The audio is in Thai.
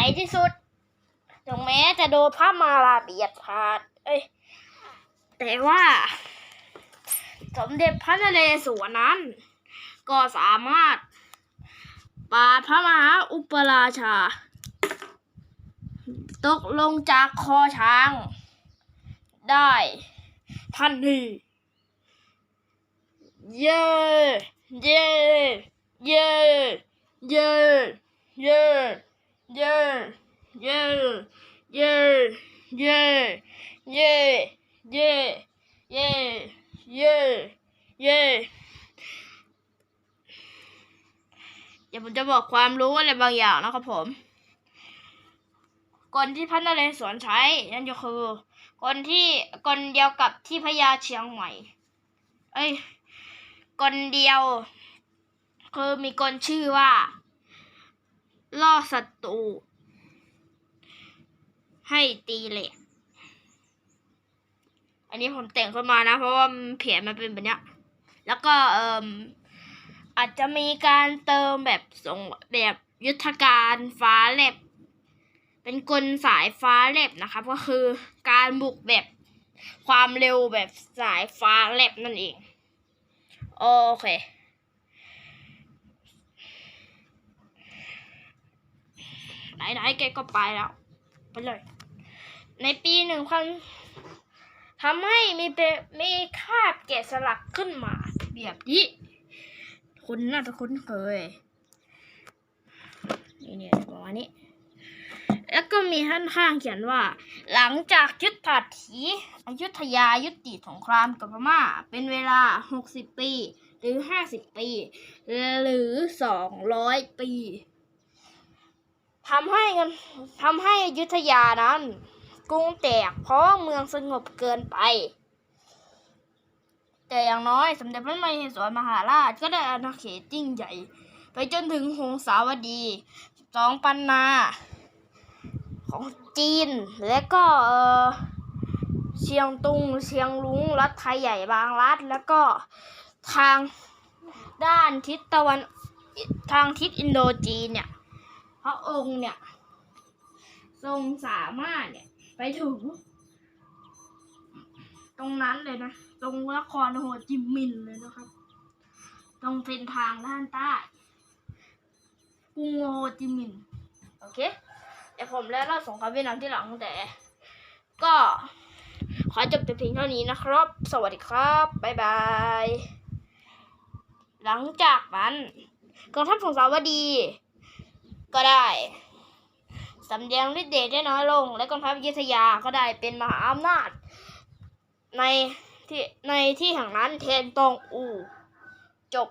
ในที่สุดถึงแม้จะโดนพระมาลาเบียดพาด เอ้ย แต่ว่า สมเด็จพระนเรศวรนั้น ก็สามารถปราบพระมหาอุปราชา ตกลงจากคอช้าง ได้ทันทีเย้เย้เย้เย้เย้เย้ เย้เย้เย้เย้เย้เย้เย้เย้เดี๋ยวผมจะบอกความรู้อะไรบางอย่างนะครับผมกลที่พระนเรศวรใช้นั่นก็คือกลที่กลเดียวกับที่พญาเชียงใหม่ เอ้ยกลเดียว คือมีกลชื่อว่าล่อศัตรู ให้ตีเหล็กอันนี้ผมแต่งขึ้นมานะ เพราะว่าเพียนมันเป็นแบบนี้แล้วก็เอ่มอาจจะมีการเติมแบบส่งแบบยุทธการฟ้าแลบ เป็นกลสายฟ้าแลบนะครับ ก็คือการบุกแบบความเร็วแบบสายฟ้าแลบนั่นเอง โอเคไหนๆแกก็ไปแล้ว ไปเลย ในปีหนึ่งพันทำให้มีเปมีคาบแกะสลักขึ้นมาแบบนี้คุณน่าจะคุ้นเคยนี่เนี่ยประมาณนี้ แล้วก็มีท่านข้างเขียนว่า หลังจากยุทธาถีอยุธยายุติสงครามกับพม่า เป็นเวลา 60 ปี หรือ 50 ปี หรือ 200 ปีทำให้ทำให้อยุทธยานั้น กรุงแตกเพราะเมืองสงบเกินไป แต่อย่างน้อยสมเด็จพระนเรศวรมหาราชก็ได้อาณาเขตยิ่งใหญ่ ไปจนถึงหงสาวดีสองปันนาของจีน และก็เออเชียงตุงเชียงรุ้งรัฐไทยใหญ่บางรัฐ แล้วก็ทางด้านทิศตะวันทางทิศอินโดจีนเนี่ย พระองค์เนี่ย ทรงสามารถเนี่ย ไปถึง ตรงนั้นเลยนะ ตรงนครโฮจิมินห์เลยนะครับ ตรงเส้นทางด้านใต้กรุงโฮจิมินห์โอเคเดี๋ยวผมแล้วเล่าสงครามเวียดนามที่หลังแต่ ก็ขอจบแต่เพียงเท่านี้นะครับ สวัสดีครับ บ๊ายบาย หลังจากนั้นกองทัพของสาวดี ก็ได้ สำแดงฤทธิ์เดชได้น้อยลง และกองทัพยุธยาก็ได้เป็นมหาอำนาจ ในที่ในที่แห่งนั้นเทนตองอูจบ